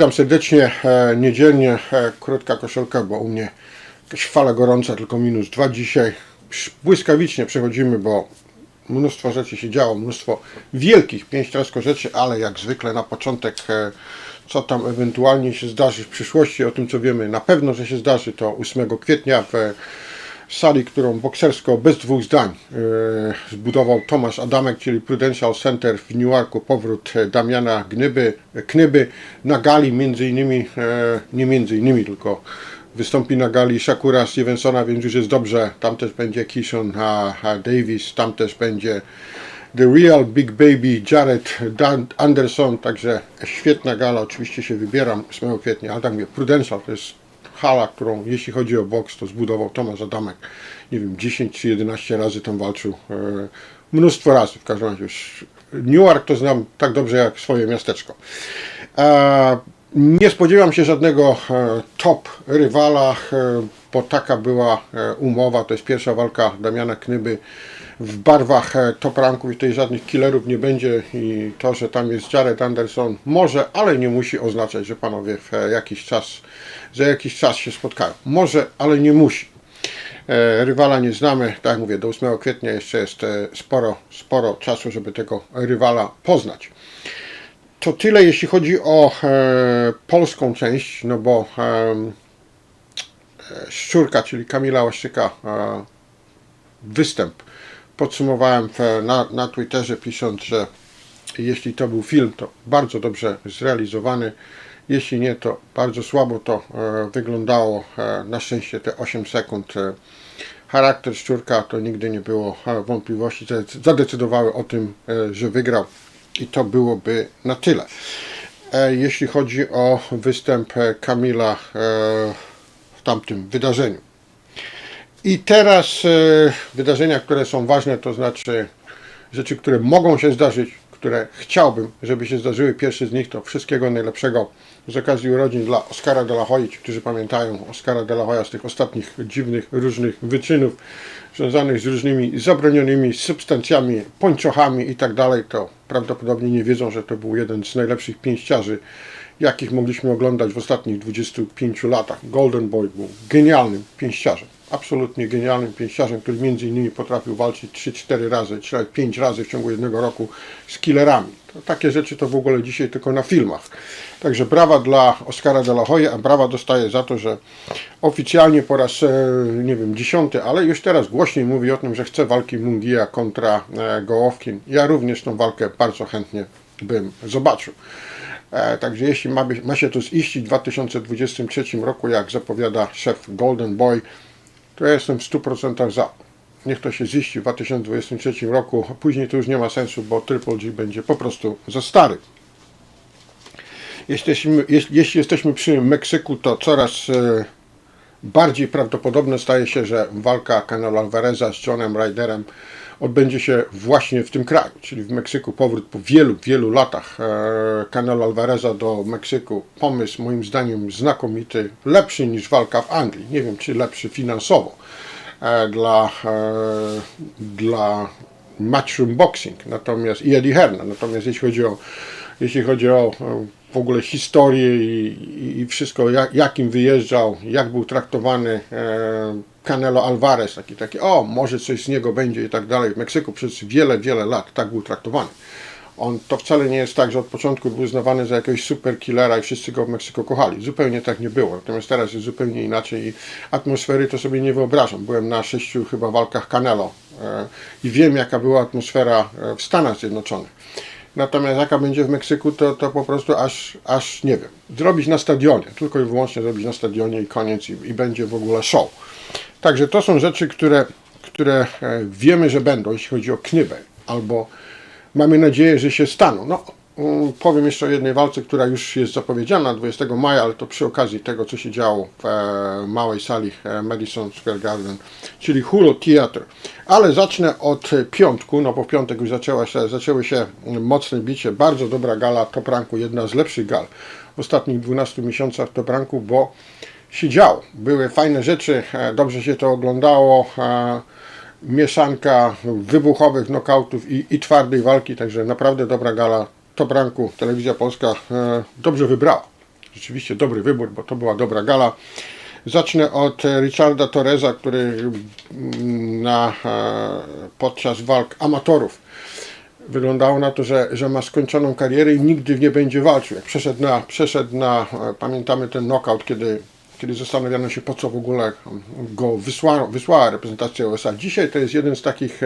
Witam serdecznie. E, niedzielnie e, krótka koszelka, bo u mnie jakaś fala gorąca, tylko minus dwa dzisiaj. Błyskawicznie przechodzimy, bo mnóstwo rzeczy się działo, mnóstwo wielkich pięściarsko rzeczy, ale jak zwykle na początek, e, co tam ewentualnie się zdarzy w przyszłości, o tym co wiemy na pewno, że się zdarzy, to 8 kwietnia w sali, którą boksersko bez dwóch zdań e, zbudował Tomasz Adamek, czyli Prudential Center w Newarku, powrót e, Damiana Gnyby, Knyby. Na gali między innymi, e, nie między innymi, tylko wystąpi na gali Shakura Stevensona, więc już jest dobrze, tam też będzie Kishon a, a Davis, tam też będzie The Real Big Baby Jared Dan Anderson, także świetna gala, oczywiście się wybieram 8 kwietnia, ale tak mówię, Prudential to jest hala, którą jeśli chodzi o boks, to zbudował Tomasz Adamek. Nie wiem, 10 czy 11 razy tam walczył. E, mnóstwo razy w każdym razie. Newark to znam tak dobrze jak swoje miasteczko. E, nie spodziewam się żadnego e, top rywala, bo taka była umowa. To jest pierwsza walka Damiana Knyby w barwach top ranków i tutaj żadnych killerów nie będzie i to, że tam jest Jared Anderson może, ale nie musi oznaczać, że panowie w jakiś czas, za jakiś czas się spotkają. Może, ale nie musi. E, Rywala nie znamy, tak mówię, do 8 kwietnia jeszcze jest e, sporo, sporo czasu, żeby tego rywala poznać. To tyle, jeśli chodzi o e, polską część, no bo Szczurka, czyli Kamila Łaszczyka, występ podsumowałem na, na Twitterze pisząc, że jeśli to był film, to bardzo dobrze zrealizowany. Jeśli nie, to bardzo słabo to e, wyglądało. E, na szczęście te 8 sekund. E, charakter Szczurka to nigdy nie było wątpliwości. Zadecydowały o tym, że wygrał i to byłoby na tyle. Jeśli chodzi o występ Kamila w tamtym wydarzeniu. I teraz wydarzenia, które są ważne, to znaczy rzeczy, które mogą się zdarzyć, które chciałbym, żeby się zdarzyły. Pierwszy z nich to wszystkiego najlepszego z okazji urodzin dla Oscara de la Hoya. Ci, którzy pamiętają Oscara de la Hoya z tych ostatnich dziwnych, różnych wyczynów związanych z różnymi zabronionymi substancjami, pończochami i tak dalej, to prawdopodobnie nie wiedzą, że to był jeden z najlepszych pięściarzy, jakich mogliśmy oglądać w ostatnich 25 latach. Golden Boy był genialnym pięściarzem. Absolutnie genialnym pięściarzem, który między innymi potrafił walczyć 3-4 razy, czy nawet 5 razy w ciągu jednego roku z killerami. To, takie rzeczy to w ogóle dzisiaj tylko na filmach. Także brawa dla Oscara de la Hoya, a brawa dostaje za to, że oficjalnie po raz, e, nie wiem, dziesiąty, ale już teraz głośniej mówi o tym, że chce walki Mungia kontra e, Gołowkin. Ja również tą walkę bardzo chętnie bym zobaczył. E, Także jeśli ma, ma się to ziścić w 2023 roku, jak zapowiada szef Golden Boy, to ja jestem w 100% za. Niech to się ziści w 2023 roku, a później to już nie ma sensu, bo Triple G będzie po prostu za stary. Jesteśmy, jeśli, jeśli jesteśmy przy Meksyku, to coraz e, bardziej prawdopodobne staje się, że walka Canelo Alvareza z Johnem Ryderem odbędzie się właśnie w tym kraju, czyli w Meksyku. Powrót po wielu, wielu latach e, Canelo Alvareza do Meksyku. Pomysł moim zdaniem znakomity, lepszy niż walka w Anglii. Nie wiem, czy lepszy finansowo e, dla, e, dla Matchroom Boxing natomiast, i Eddie Herna. Natomiast jeśli chodzi o, jeśli chodzi o w ogóle historię i, i, wszystko, jak, jakim wyjeżdżał, jak był traktowany e, Canelo Alvarez, taki, taki, o, może coś z niego będzie i tak dalej. W Meksyku przez wiele, wiele lat tak był traktowany. On to wcale nie jest tak, że od początku był uznawany za jakiegoś super killera i wszyscy go w Meksyku kochali. Zupełnie tak nie było. Natomiast teraz jest zupełnie inaczej i atmosfery to sobie nie wyobrażam. Byłem na sześciu chyba walkach Canelo e, i wiem jaka była atmosfera e, w Stanach Zjednoczonych. Natomiast jaka będzie w Meksyku, to, to po prostu aż, aż nie wiem. Zrobić na stadionie, tylko i wyłącznie zrobić na stadionie i koniec i, i będzie w ogóle show. Także to są rzeczy, które, które e, wiemy, że będą, jeśli chodzi o knybę, albo mamy nadzieję, że się staną. No, powiem jeszcze o jednej walce, która już jest zapowiedziana 20 maja, ale to przy okazji tego, co się działo w e, małej sali e, Madison Square Garden, czyli Hulu Theatre. Ale zacznę od piątku, no bo w piątek już zaczęła się, zaczęły się mocne bicie. Bardzo dobra gala Top Ranku, jedna z lepszych gal ostatnich 12 miesiącach Top Ranku, bo się działo. Były fajne rzeczy, e, dobrze się to oglądało. Mieszanka wybuchowych nokautów i, i twardej walki, także naprawdę dobra gala. Top ranku Telewizja Polska e, dobrze wybrała. rzeczywiście dobry wybór, bo to była dobra gala. Zacznę od Richarda Torreza, który mm, na, e, podczas walk amatorów wyglądało na to, że, że ma skończoną karierę i nigdy nie będzie walczył. Jak przeszedł na, przeszedł na e, pamiętamy ten knockout, kiedy, kiedy zastanawiano się po co w ogóle go wysła, wysłała reprezentacja USA. Dzisiaj to jest jeden z takich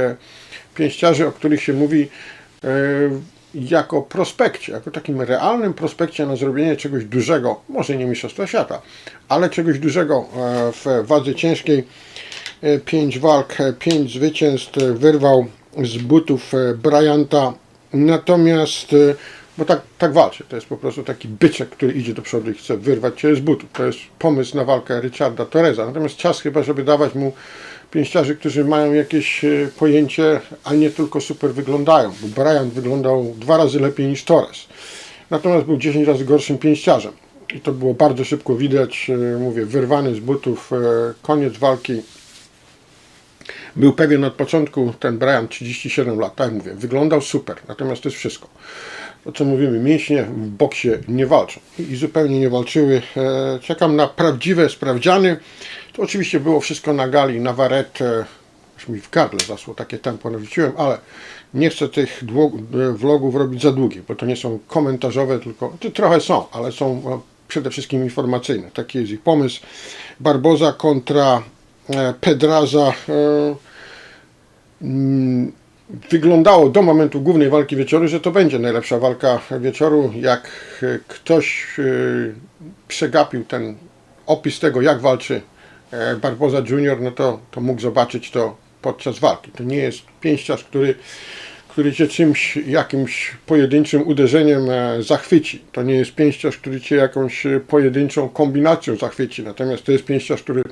pięściarzy, o których się mówi jako prospekcie, jako takim realnym prospekcie na zrobienie czegoś dużego, może nie Mistrzostwa Świata, ale czegoś dużego e, w wadze ciężkiej. E, Pięć walk, e, pięć zwycięstw wyrwał z butów Bryanta, natomiast, bo tak, tak walczy, to jest po prostu taki byczek, który idzie do przodu i chce wyrwać cię z butów. To jest pomysł na walkę Richarda Torreza, natomiast czas chyba, żeby dawać mu pięściarzy, którzy mają jakieś e, pojęcie, a nie tylko super wyglądają, bo Bryant wyglądał dwa razy lepiej niż Torres. Natomiast był 10 razy gorszym pięściarzem. I to było bardzo szybko widać, e, mówię, wyrwany z butów, e, koniec walki. Był pewien od początku, ten Bryant 37 lat, tak mówię, wyglądał super, natomiast to jest wszystko. To co mówimy, mięśnie w boksie nie walczą i zupełnie nie walczyły. E, Czekam na prawdziwe sprawdziany. To oczywiście było wszystko na gali, na waretę, aż mi w gardle zasło, takie tempo narzuciłem, ale nie chcę tych e, vlogów robić za długich, bo to nie są komentarzowe, tylko to trochę są, ale są e, przede wszystkim informacyjne. Taki jest ich pomysł. Barboza kontra e, Pedraza. E, mm, wyglądało do momentu głównej walki wieczoru, że to będzie najlepsza walka wieczoru. Jak e, ktoś przegapił ten opis tego, jak walczy Barboza Junior, no to, to mógł zobaczyć to podczas walki. To nie jest pięściarz, który, który cię czymś, jakimś pojedynczym uderzeniem zachwyci. To nie jest pięściarz, który cię jakąś pojedynczą kombinacją zachwyci. Natomiast to jest pięściarz, który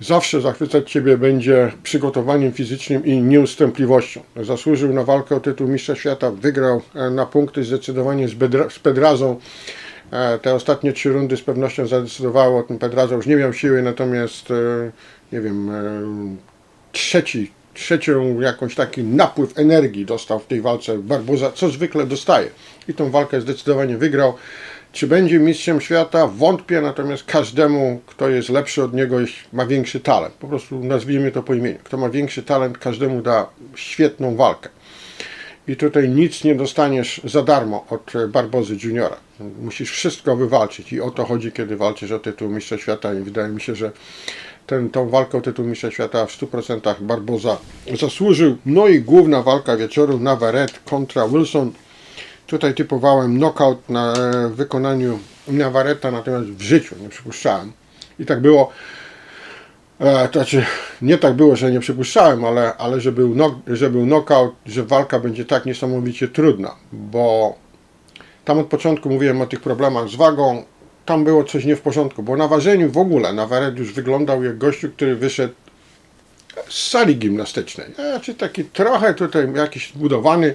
zawsze zachwycać Ciebie będzie przygotowaniem fizycznym i nieustępliwością. Zasłużył na walkę o tytuł Mistrza Świata, wygrał e, na punkty zdecydowanie z, Bedra- z Pedrazą. E, Te ostatnie trzy rundy z pewnością zadecydowało tym. Pedraza już nie miał siły, natomiast e, nie wiem, trzeci, trzecią jakąś taki napływ energii dostał w tej walce Barboza, co zwykle dostaje. I tą walkę zdecydowanie wygrał. Czy będzie mistrzem świata? Wątpię, natomiast każdemu, kto jest lepszy od niego, ma większy talent. Po prostu nazwijmy to po imieniu. Kto ma większy talent, każdemu da świetną walkę. I tutaj nic nie dostaniesz za darmo od Barbozy Juniora. Musisz wszystko wywalczyć i o to chodzi, kiedy walczysz o tytuł mistrza świata i wydaje mi się, że ten, tą walkę o tytuł mistrza świata w 100% Barboza zasłużył. No i główna walka wieczoru Navarrete kontra Wilson. Tutaj typowałem knockout na e, wykonaniu Navarreta, natomiast w życiu nie przypuszczałem. I tak było. E, to znaczy, nie tak było, że nie przypuszczałem, ale, ale że, był knock, że był knockout, że walka będzie tak niesamowicie trudna, bo tam od początku mówiłem o tych problemach z wagą, tam było coś nie w porządku, bo na ważeniu w ogóle Navarrete już wyglądał jak gościu, który wyszedł z sali gimnastycznej. Znaczy taki trochę tutaj jakiś zbudowany,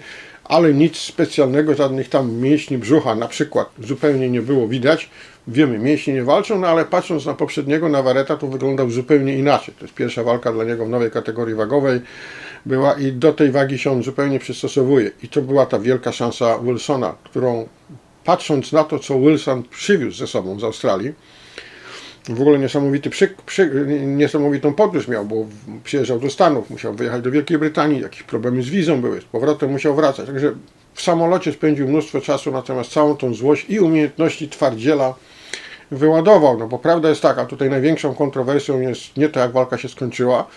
ale nic specjalnego, żadnych tam mięśni brzucha na przykład zupełnie nie było widać. Wiemy, mięśnie nie walczą, no ale patrząc na poprzedniego Navarreta, to wyglądał zupełnie inaczej. To jest pierwsza walka dla niego w nowej kategorii wagowej była i do tej wagi się on zupełnie przystosowuje. I to była ta wielka szansa Wilsona, którą patrząc na to, co Wilson przywiózł ze sobą z Australii, w ogóle niesamowity przy, przy, niesamowitą podróż miał, bo przyjeżdżał do Stanów, musiał wyjechać do Wielkiej Brytanii, jakieś problemy z wizą były, z powrotem musiał wracać. Także w samolocie spędził mnóstwo czasu, natomiast całą tą złość i umiejętności twardziela wyładował. No bo prawda jest taka, tutaj największą kontrowersją jest nie to, jak walka się skończyła,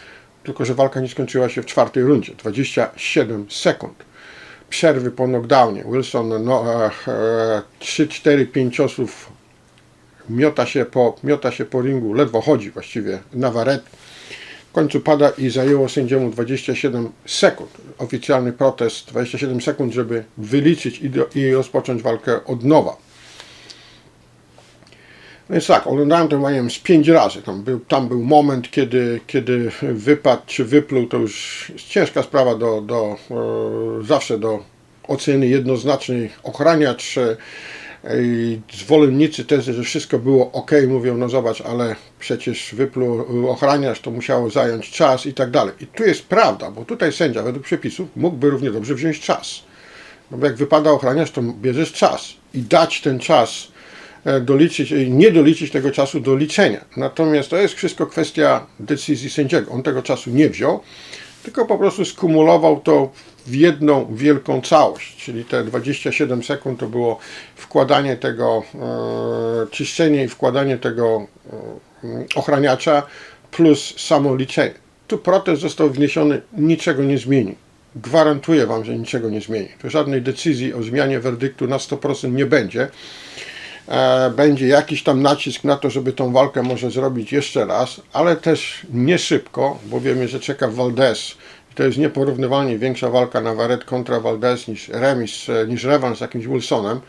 tylko że walka nie skończyła się w czwartej rundzie. 27 sekund przerwy po knockdownie. Wilson no, e, e, 3, 4, 5 ciosów miota się po, miota się po ringu, ledwo chodzi właściwie, Navarrete. W końcu pada i zajęło sędziemu 27 sekund. Oficjalny protest 27 sekund, żeby wyliczyć i, do, i rozpocząć walkę od nowa. No więc tak, oglądałem nie wiem, z pięć razy. Tam był, tam był moment, kiedy, kiedy wypadł czy wypluł, to już ciężka sprawa do, do e, zawsze do oceny jednoznacznej. Ochraniacz e, zwolennicy tezy, że wszystko było ok, mówią, no zobacz, ale przecież wypluł ochraniarz, to musiało zająć czas i tak dalej. I tu jest prawda, bo tutaj sędzia według przepisów mógłby równie dobrze wziąć czas. No bo jak wypada ochraniarz, to bierzesz czas i dać ten czas e, doliczyć, e, nie doliczyć tego czasu do liczenia. Natomiast to jest wszystko kwestia decyzji sędziego. On tego czasu nie wziął, tylko po prostu skumulował to w jedną wielką całość, czyli te 27 sekund to było wkładanie tego, e, czyszczenie i wkładanie tego e, ochraniacza plus samo liczenie. Tu protest został wniesiony, niczego nie zmieni. Gwarantuję Wam, że niczego nie zmieni. Tu żadnej decyzji o zmianie werdyktu na 100% nie będzie. E, będzie jakiś tam nacisk na to, żeby tą walkę może zrobić jeszcze raz, ale też nie szybko, bo wiemy, że czeka Valdez. To jest nieporównywalnie większa walka na Waret kontra Valdez niż remis, e, niż rewans z jakimś Wilsonem.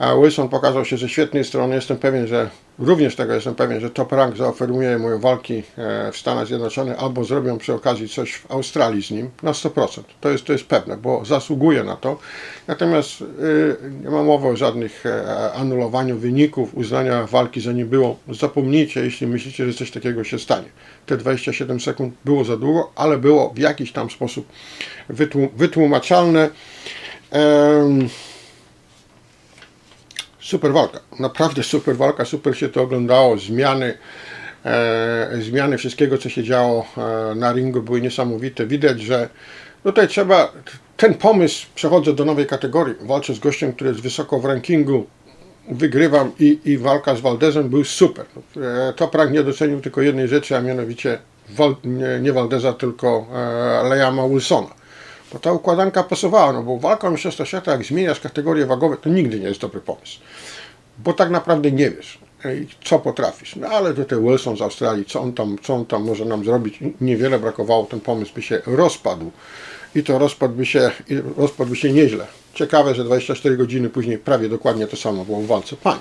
A Wilson pokazał się ze świetnej strony. Jestem pewien, że również tego jestem pewien, że Top Rank zaoferuje mu walki e, w Stanach Zjednoczonych albo zrobią przy okazji coś w Australii z nim na 100%. To jest, to jest pewne, bo zasługuje na to. Natomiast yy, nie ma mowy o żadnych e, anulowaniu wyników, uznania walki za nie było. Zapomnijcie, jeśli myślicie, że coś takiego się stanie. Te 27 sekund było za długo, ale było w jakiś tam sposób wytłum wytłumaczalne. Yy, super walka, naprawdę super walka, super się to oglądało, zmiany, e, zmiany wszystkiego, co się działo e, na ringu były niesamowite. Widać, że tutaj trzeba, ten pomysł, przechodzę do nowej kategorii, walczę z gościem, który jest wysoko w rankingu, wygrywam i, i walka z Waldezem był super. E, to Prank nie docenił tylko jednej rzeczy, a mianowicie Wal, nie, nie Waldeza, tylko e, Lejama Wilsona bo ta układanka pasowała, no bo walka Mistrzostwa Świata, jak zmieniasz kategorie wagowe, to nigdy nie jest dobry pomysł. Bo tak naprawdę nie wiesz, co potrafisz. No ale tutaj Wilson z Australii, co on tam, co on tam może nam zrobić, niewiele brakowało, ten pomysł by się rozpadł. I to rozpadłby się, rozpadłby się nieźle. Ciekawe, że 24 godziny później prawie dokładnie to samo było w walce pań.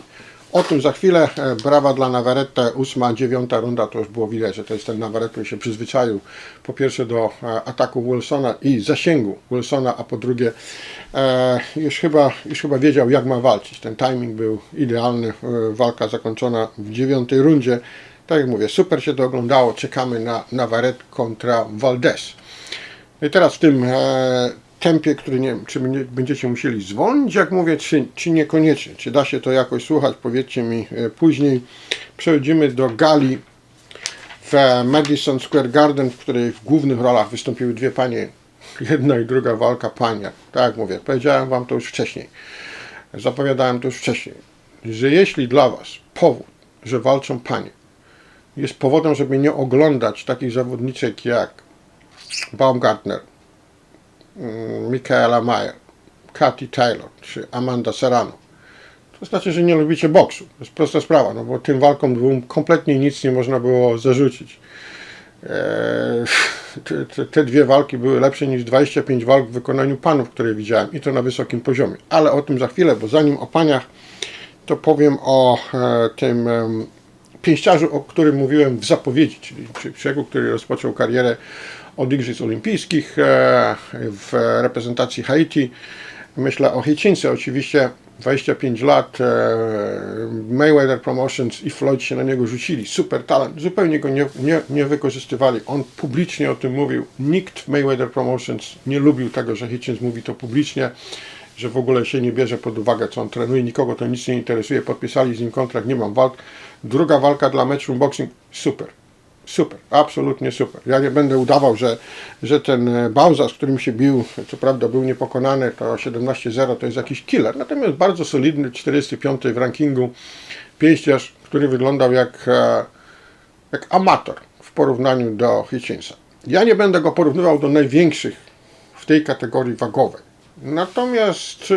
O tym za chwilę. E, brawa dla Navarrete. Ósma, dziewiąta runda to już było widać, że to jest ten Navarrete, który się przyzwyczaił po pierwsze do e, ataku Wilsona i zasięgu Wilsona, a po drugie e, już, chyba, już chyba wiedział jak ma walczyć. Ten timing był idealny. Walka zakończona w dziewiątej rundzie. Tak jak mówię, super się to oglądało. Czekamy na Navarrete kontra Valdez. I teraz w tym tempie, który nie wiem, czy będziecie musieli zwolnić, jak mówię, czy, czy niekoniecznie. Czy da się to jakoś słuchać, powiedzcie mi e, później. Przechodzimy do gali w Madison Square Garden, w której w głównych rolach wystąpiły dwie panie. Jedna i druga walka pania. Tak jak mówię, powiedziałem wam to już wcześniej. Zapowiadałem to już wcześniej, że jeśli dla was powód, że walczą panie, jest powodem, żeby nie oglądać takich zawodniczek jak Baumgartner, Michaela Mayer, Katy Taylor czy Amanda Serrano. To znaczy, że nie lubicie boksu. To jest prosta sprawa, no bo tym walkom dwóm kompletnie nic nie można było zarzucić. Eee, te, te, dwie walki były lepsze niż 25 walk w wykonaniu panów, które widziałem i to na wysokim poziomie. Ale o tym za chwilę, bo zanim o paniach, to powiem o e, tym e, pięściarzu, o którym mówiłem w zapowiedzi, czyli człowieku, który rozpoczął karierę od Igrzysk Olimpijskich e, w reprezentacji Haiti. Myślę o Hitchinsie oczywiście. 25 lat, e, Mayweather Promotions i Floyd się na niego rzucili. Super talent, zupełnie go nie, nie, nie wykorzystywali. On publicznie o tym mówił. Nikt w Mayweather Promotions nie lubił tego, że Hitchins mówi to publicznie że w ogóle się nie bierze pod uwagę, co on trenuje, nikogo to nic nie interesuje, podpisali z nim kontrakt, nie mam walk. Druga walka dla Matchroom Boxing, super. Super, absolutnie super. Ja nie będę udawał, że, że ten e, Bauza, z którym się bił, co prawda był niepokonany, to 17-0 to jest jakiś killer. Natomiast bardzo solidny, 45 w rankingu pięściarz, który wyglądał jak, e, jak amator w porównaniu do Hitchinsa. Ja nie będę go porównywał do największych w tej kategorii wagowej. Natomiast e,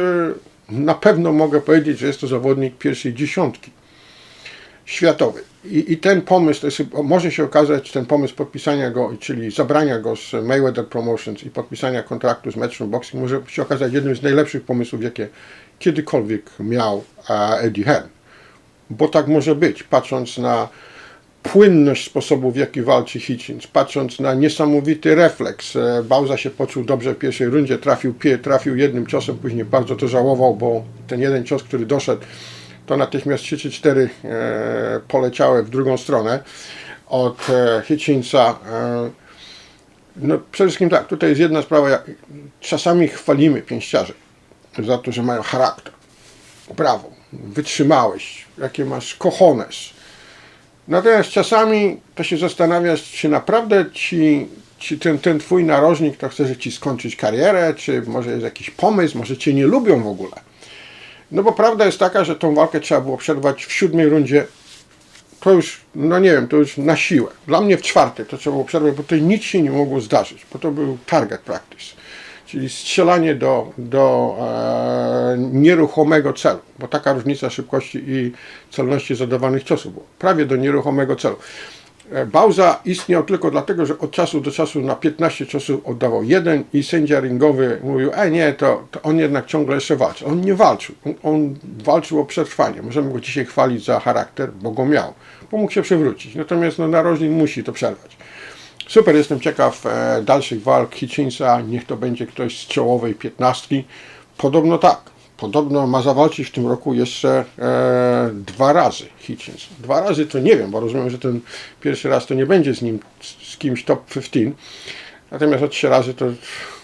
na pewno mogę powiedzieć, że jest to zawodnik pierwszej dziesiątki światowej. I, I, ten pomysł, jest, może się okazać, ten pomysł podpisania go, czyli zabrania go z Mayweather Promotions i podpisania kontraktu z Matchroom Boxing może się okazać jednym z najlepszych pomysłów, jakie kiedykolwiek miał Eddie Hearn. Bo tak może być, patrząc na płynność sposobu, w jaki walczy Hitchins, patrząc na niesamowity refleks. E, Bauza się poczuł dobrze w pierwszej rundzie, trafił, trafił jednym ciosem, później bardzo to żałował, bo ten jeden cios, który doszedł, to natychmiast 3 czy 4 e, poleciały w drugą stronę od e, Hitchinsa. E, no przede wszystkim tak, tutaj jest jedna sprawa, czasami chwalimy pięściarzy za to, że mają charakter. Brawo, wytrzymałość, jakie masz cojones. Natomiast czasami to się zastanawiasz, czy naprawdę ci, ci ten, ten twój narożnik to chce, ci skończyć karierę, czy może jest jakiś pomysł, może cię nie lubią w ogóle. No bo prawda jest taka, że tą walkę trzeba było przerwać w siódmej rundzie. To już, no nie wiem, to już na siłę. Dla mnie w czwartej to trzeba było przerwać, bo tutaj nic się nie mogło zdarzyć, bo to był target practice. Czyli strzelanie do, do e, nieruchomego celu, bo taka różnica szybkości i celności zadawanych ciosów było. Prawie do nieruchomego celu. E, Bauza istniał tylko dlatego, że od czasu do czasu na 15 ciosów oddawał jeden i sędzia ringowy mówił, e nie, to, to on jednak ciągle jeszcze walczy. On nie walczył, on, on walczył o przetrwanie. Możemy go dzisiaj chwalić za charakter, bo go miał, bo mógł się przewrócić. Natomiast no, narożnik musi to przerwać. Super, jestem ciekaw e, dalszych walk Hitchinsa, niech to będzie ktoś z czołowej piętnastki. Podobno tak. Podobno ma zawalczyć w tym roku jeszcze e, dwa razy Hitchins. Dwa razy to nie wiem, bo rozumiem, że ten pierwszy raz to nie będzie z nim, z kimś top 15. Natomiast od trzy razy to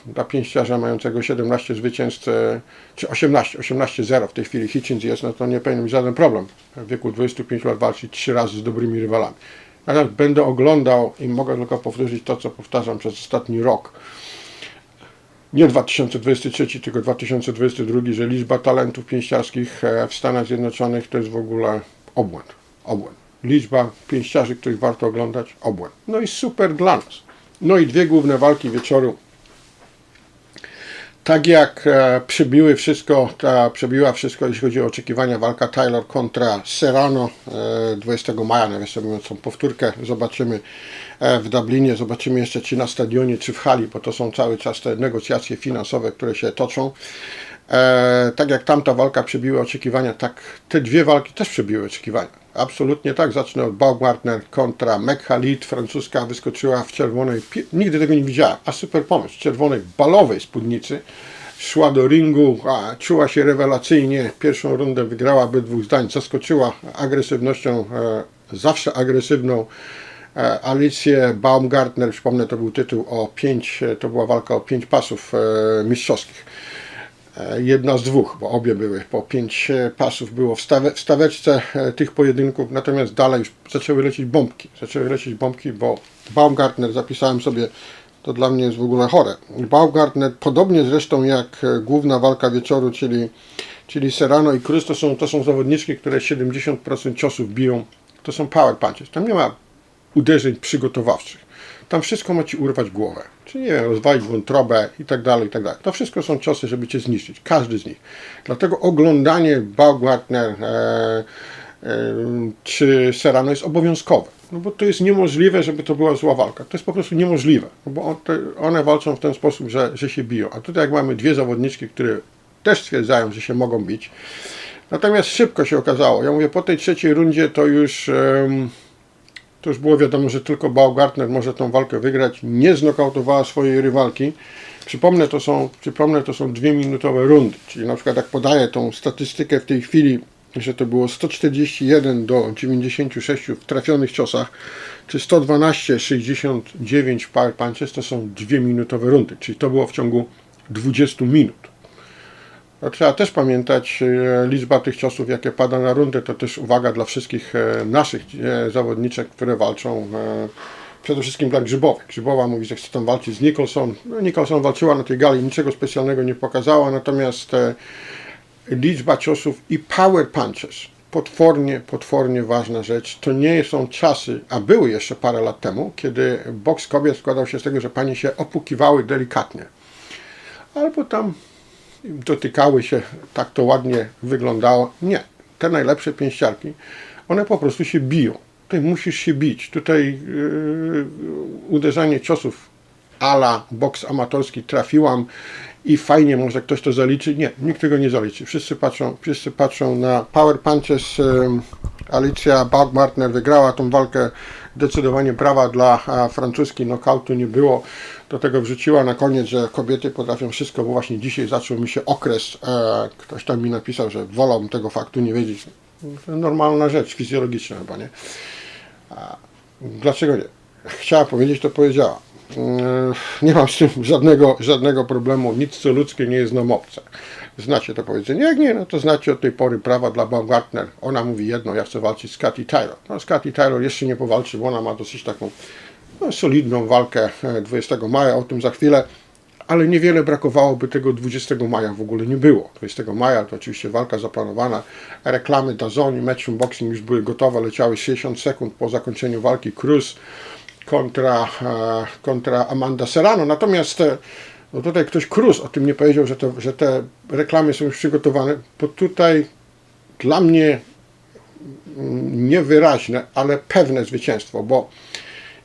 dla pięściarza mającego 17 zwycięstw, czy 18, 18-0 w tej chwili Hitchins jest, no to nie powinien być żaden problem. W wieku 25 lat walczyć trzy razy z dobrymi rywalami. Natomiast będę oglądał i mogę tylko powtórzyć to, co powtarzam przez ostatni rok nie 2023, tylko 2022, że liczba talentów pięściarskich e, w Stanach Zjednoczonych to jest w ogóle obłęd. Obłęd. Liczba pięściarzy, których warto oglądać, obłęd. No i super dla nas. No i dwie główne walki wieczoru. Tak jak e, przebiły wszystko, ta przebiła wszystko, jeśli chodzi o oczekiwania, walka Taylor kontra Serrano e, 20 maja, nawiasem mówiąc, tą powtórkę zobaczymy e, w Dublinie, zobaczymy jeszcze czy na stadionie, czy w hali, bo to są cały czas te negocjacje finansowe, które się toczą. E, tak jak tamta walka przebiły oczekiwania, tak te dwie walki też przebiły oczekiwania. Absolutnie tak. Zacznę od Baumgartner kontra Mekhalit. Francuska wyskoczyła w czerwonej, nigdy tego nie widziałem, a super pomysł, czerwonej balowej spódnicy. Szła do ringu, a, czuła się rewelacyjnie. Pierwszą rundę wygrała dwóch zdań. Zaskoczyła agresywnością, e, zawsze agresywną e, Alicję Baumgartner. Przypomnę, to był tytuł o pięć, e, to była walka o pięć pasów e, mistrzowskich. E, jedna z dwóch, bo obie były, po pięć e, pasów było w, stawe, w staweczce e, tych pojedynków, natomiast dalej już zaczęły lecieć bombki, zaczęły lecieć bombki, bo Baumgartner, zapisałem sobie, to dla mnie jest w ogóle chore. Baumgartner, podobnie zresztą jak główna walka wieczoru, czyli, czyli Serrano i Cruz, to są, to są zawodniczki, które 70% ciosów biją, to są power punches, tam nie ma uderzeń przygotowawczych. Tam wszystko ma ci urwać głowę. Czyli nie wiem, rozwalić wątrobę i tak dalej, i tak dalej. To wszystko są ciosy, żeby cię zniszczyć. Każdy z nich. Dlatego oglądanie Baumgartner e, e, czy Serrano jest obowiązkowe. No bo to jest niemożliwe, żeby to była zła walka. To jest po prostu niemożliwe. No bo one walczą w ten sposób, że, że się biją. A tutaj jak mamy dwie zawodniczki, które też stwierdzają, że się mogą bić. Natomiast szybko się okazało. Ja mówię, po tej trzeciej rundzie to już... em, to już było wiadomo, że tylko Baumgartner może tą walkę wygrać. Nie znokautowała swojej rywalki. Przypomnę, to są, przypomnę, to są dwie minutowe rundy. Czyli na przykład jak podaję tą statystykę w tej chwili, że to było 141 do 96 w trafionych ciosach, czy 112, 69 power punches, to są dwie minutowe rundy. Czyli to było w ciągu 20 minut. Trzeba też pamiętać, e, liczba tych ciosów, jakie pada na rundę, to też uwaga dla wszystkich e, naszych e, zawodniczek, które walczą. Przede wszystkim dla Grzybowej. Grzybowa mówi, że chce tam walczyć z Nicholson. No, Nicholson walczyła na tej gali, niczego specjalnego nie pokazała, natomiast liczba ciosów i power punches, potwornie, potwornie ważna rzecz. To nie są czasy, a były jeszcze parę lat temu, kiedy boks kobiet składał się z tego, że panie się opukiwały delikatnie. Albo tam dotykały się, tak to ładnie wyglądało. Nie. Te najlepsze pięściarki, one po prostu się biją. Tutaj musisz się bić. Tutaj yy, uderzanie ciosów ala boks amatorski trafiłam i fajnie może ktoś to zaliczy. Nie, nikt tego nie zaliczy. Wszyscy patrzą, wszyscy patrzą na power punches. Yy, Alicja Baumgartner wygrała tą walkę. Zdecydowanie brawa dla a, francuski. Nokautu nie było. Do tego wrzuciła na koniec, że kobiety potrafią wszystko, bo właśnie dzisiaj zaczął mi się okres. E, ktoś tam mi napisał, że wolałbym tego faktu nie wiedzieć. Normalna rzecz, fizjologiczna chyba, nie? Dlaczego nie? Chciała powiedzieć, to powiedziała. nie mam z tym żadnego, żadnego problemu. Nic co ludzkie nie jest nam obce. Znacie to powiedzenie? Jak nie, no to znacie od tej pory prawa dla Baumgartner. Ona mówi jedno, ja chcę walczyć z Katy Taylor. No z Katy Taylor jeszcze nie powalczy, bo ona ma dosyć taką no, solidną walkę e, 20 maja, o tym za chwilę. Ale niewiele brakowało, by tego 20 maja w ogóle nie było. 20 maja to oczywiście walka zaplanowana, reklamy Dazon i Matchroom Boxing już były gotowe, leciały 60 sekund po zakończeniu walki Cruz kontra, e, kontra Amanda Serrano. Natomiast e, no tutaj ktoś Cruz o tym nie powiedział, że, to, że te reklamy są już przygotowane, bo tutaj dla mnie mm, niewyraźne, ale pewne zwycięstwo, bo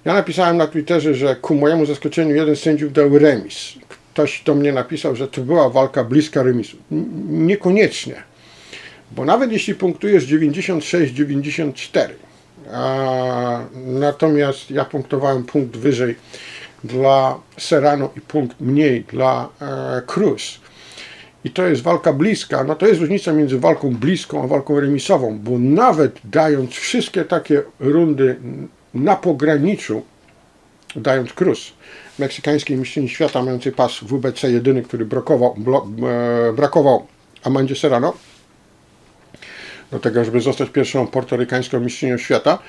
ja napisałem na Twitterze, że ku mojemu zaskoczeniu jeden z sędziów dał remis. Ktoś do mnie napisał, że to była walka bliska remisu. Niekoniecznie, bo nawet jeśli punktujesz 96-94, a, natomiast ja punktowałem punkt wyżej dla Serrano i punkt mniej dla e, Cruz. I to jest walka bliska, no to jest różnica między walką bliską a walką remisową, bo nawet dając wszystkie takie rundy na pograniczu, dając Cruz, meksykańskiej mistrzyni świata mającej pas WBC jedyny, który brakował, blo, e, brakował Amandzie Serrano, do tego, żeby zostać pierwszą portorykańską mistrzynią świata.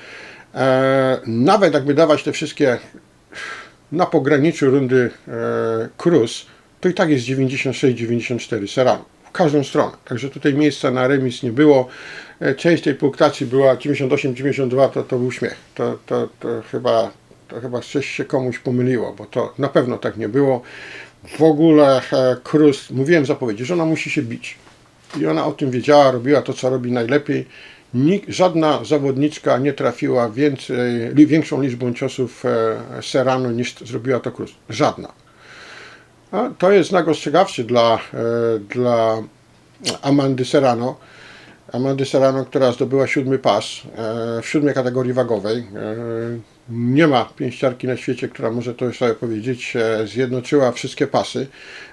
E, nawet jakby dawać te wszystkie na pograniczu rundy e, Cruz, to i tak jest 96-94 Serrano. W każdą stronę. Także tutaj miejsca na remis nie było. E, część tej punktacji była 98-92, to, to był śmiech. To, to, to chyba to chyba coś się komuś pomyliło, bo to na pewno tak nie było. W ogóle e, Cruz, mówiłem w zapowiedzi, że ona musi się bić. I ona o tym wiedziała, robiła to, co robi najlepiej. Nikt, żadna zawodniczka nie trafiła więcej, większą liczbą ciosów e, Serrano niż zrobiła to Cruz. Żadna. A to jest znak ostrzegawczy dla, e, dla Amandy Serrano. Amandy Serrano, która zdobyła siódmy pas e, w siódmej kategorii wagowej. E, nie ma pięściarki na świecie, która może to sobie powiedzieć, e, zjednoczyła wszystkie pasy.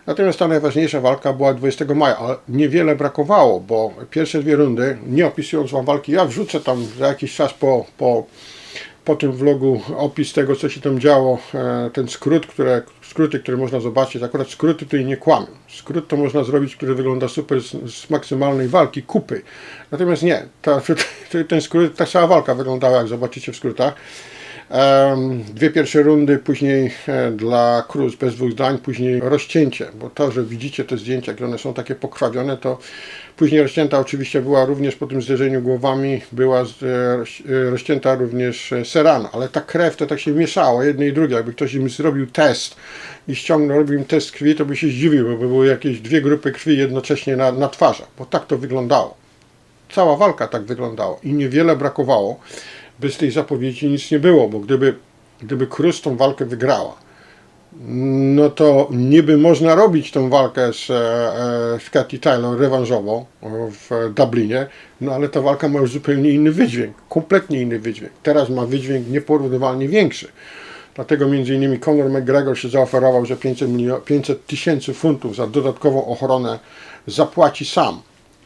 Natomiast ta najważniejsza walka była 20 maja, ale niewiele brakowało, bo pierwsze dwie rundy, nie opisując Wam walki, ja wrzucę tam za jakiś czas po, po, po tym vlogu opis tego, co się tam działo, e, ten skrót, które, skróty, które można zobaczyć. Akurat skróty tutaj nie kłamią. Skrót to można zrobić, który wygląda super z, z maksymalnej walki, kupy. Natomiast nie, ta, ten skrót, ta cała walka wyglądała, jak zobaczycie w skrótach. Dwie pierwsze rundy, później e, dla Cruz bez dwóch zdań, później rozcięcie, bo to, że widzicie te zdjęcia, jak one są takie pokrwawione, to później rozcięta oczywiście była również po tym zderzeniu głowami, była e, e, rozcięta również Serrano, ale ta krew to tak się mieszało, jedne i drugie, jakby ktoś im zrobił test i ściągnął, robił im test krwi, to by się zdziwił, bo by były jakieś dwie grupy krwi jednocześnie na, na twarzach, bo tak to wyglądało. Cała walka tak wyglądała i niewiele brakowało, by z tej zapowiedzi nic nie było, bo gdyby, gdyby Cruz tą walkę wygrała, no to niby można robić tą walkę z, e, e, z Katy Taylor rewanżową w Dublinie, no ale ta walka ma już zupełnie inny wydźwięk, kompletnie inny wydźwięk. Teraz ma wydźwięk nieporównywalnie większy. Dlatego między innymi Conor McGregor się zaoferował, że 500 milio- 500 tysięcy funtów za dodatkową ochronę zapłaci sam,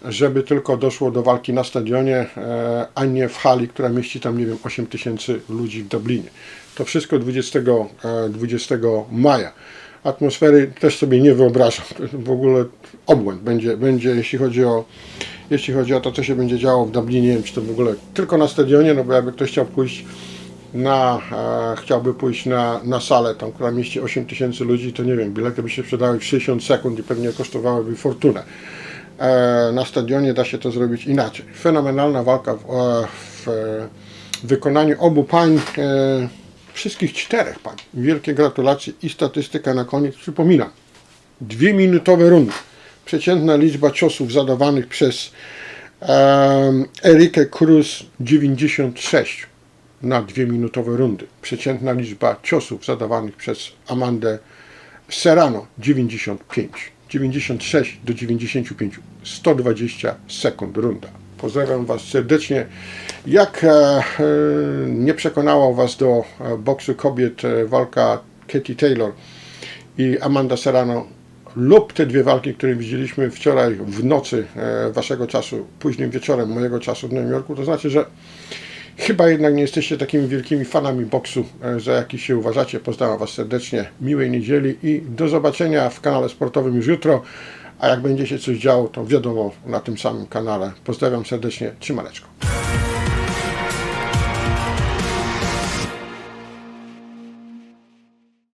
żeby tylko doszło do walki na stadionie, e, a nie w hali, która mieści tam, nie wiem, 8 tysięcy ludzi w Dublinie. To wszystko 20, e, 20 maja. Atmosfery też sobie nie wyobrażam. W ogóle obłęd będzie, będzie jeśli chodzi o jeśli chodzi o to, co się będzie działo w Dublinie, nie wiem, czy to w ogóle tylko na stadionie, no bo jakby ktoś chciał pójść na, e, chciałby pójść na, na salę, tam, która mieści 8 tysięcy ludzi, to nie wiem, bilety by się sprzedały w 60 sekund i pewnie kosztowałyby fortunę. E, na stadionie da się to zrobić inaczej. Fenomenalna walka w, e, w e, wykonaniu obu pań, wszystkich czterech pań. Wielkie gratulacje i statystyka na koniec. Przypominam, dwie minutowe rundy. Przeciętna liczba ciosów zadawanych przez Erikę Cruz 96 na dwie minutowe rundy. Przeciętna liczba ciosów zadawanych przez Amandę Serrano 95. 96 do 95. 120 sekund runda. Pozdrawiam Was serdecznie. Jak e, e, nie przekonała Was do e, boksu kobiet e, walka Katie Taylor i Amanda Serrano lub te dwie walki, które widzieliśmy wczoraj w nocy e, Waszego czasu, późnym wieczorem mojego czasu w Nowym Jorku, to znaczy, że Chyba jednak nie jesteście takimi wielkimi fanami boksu, e, za jakich się uważacie. Pozdrawiam Was serdecznie, miłej niedzieli i do zobaczenia w kanale sportowym już jutro. A jak będzie się coś działo, to wiadomo na tym samym kanale. Pozdrawiam serdecznie, trzymaneczko.